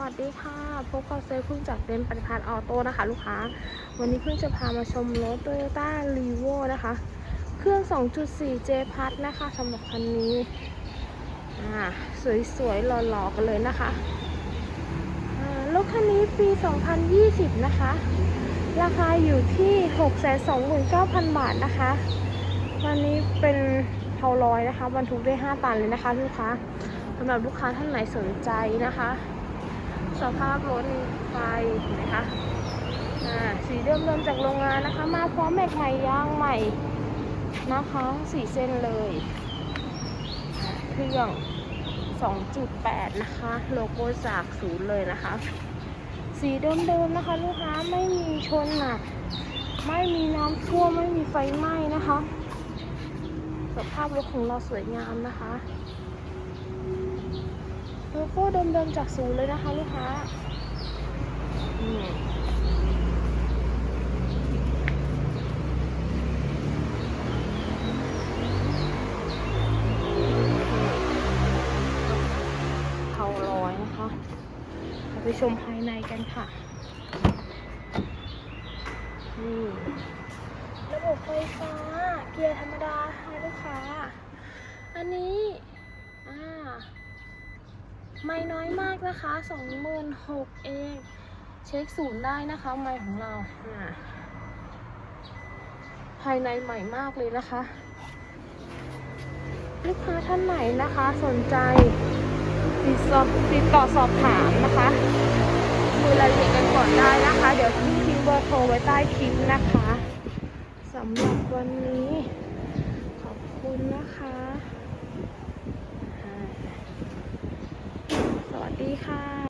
วัสดีค่ะ พบกับเซฟเพิ่งจากเต็นปฏิพัฒน์ออโต้นะคะ ลูกค้า วันนี้เพิ่งจะพามาชมรถ Toyota r e v o นะคะ เครื่อง 2.4 J พัทนะคะสำหรับคันนี้ อ่า สวยๆ หล่อๆ กันเลยนะคะ อ่ารถคันนี้ปี 2020 นะคะ ราคาอยู่ที่ 629,000 บาทนะคะ วันนี้เป็นเทาลอยนะคะบรรทุกได้ 5 ตันเลยนะคะ ลูกค้าสำหรับลูกค้าท่านไหนสนใจนะคะ สภาพรถไฟนไคะสีเดิมเดิมๆจากโรงงานนะคะ มาพร้อมแม็กใหม่ยางใหม่นะคะสีเส้นเลยเครื่อง 2.8 นะคะ โลโก้จากศูนย์เลยนะคะ สีเดิมๆนะคะ ลูกค้าไม่มีชนหนักไม่มีน้ำท่วมไม่มีไฟไหม้นะคะ สภาพรถของเราสวยงามนะคะ โลโก้เดิมๆจากศูนย์เลยนะคะลูกค้าเขาร้อยนะคะเราไปชมภายในกันค่ะนี่ระบบไฟฟ้า เกียร์ธรรมดาค่ะลูกค้า อันนี้ ไม่น้อยมากนะคะสองหมื่นหกเอง เช็คศูนย์ได้นะคะไม่ของเราอ่าภายในใหม่มากเลยนะคะ ลูกค้าท่านไหนนะคะ สนใจติดสอบติดต่อสอบถามนะคะดูรายละเอียดกันก่อนได้นะคะ เดี๋ยวพี่ทิ้งเบอร์โทรไว้ใต้คลิปนะคะสำหรับวันนี้ ขอบคุณนะคะอ่าสวัส ดีค่ะ